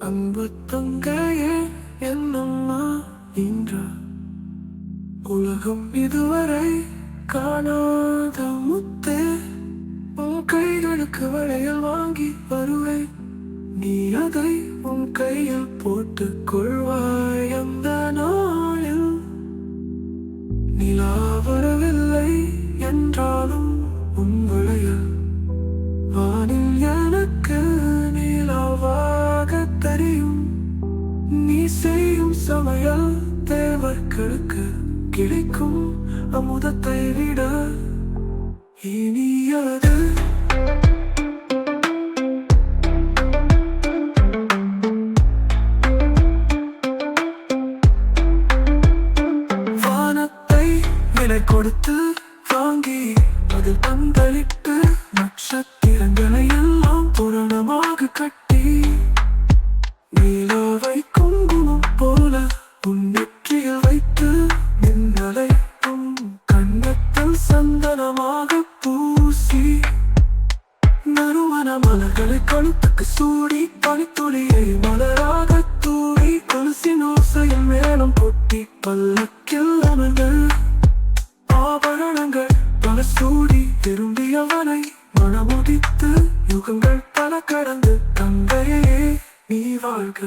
அன்பு தங்கையே என்னம்மா இன்று உலகம் இதுவரை காணாத முத்தே உன் கைகளுக்கு வளையல் வாங்கி வருவேன். நீ அதை உன் கையில் போட்டு கொள்வாய் அந்த நாளில். நிலா வரவில்லை என்றாலும் உன் வளையல் நீ செய்யும் சமையல் தேவர்களுக்கு கிடைக்கும் அமுதத்தை விட இனியது. வானத்தை விலை கொடுத்து வாங்கி அது பந்தளிட்டு நட்சத்திரங்களை எல்லாம் புரணமாக கட்டி நீல மனமாக பூசி நறுமண மலர்களை கழுத்துக்கு சூடி பனித்துளியை மலராக தூவி கொலுசின் ஓசையில் மேலும் கொட்டி பல்லக்கில் அமர்கள் ஆபரணங்கள் பல சூடி திரும்பியவனை மனமுதித்து யுகங்கள் பல கடந்து தந்தையே நீ வாழ்க.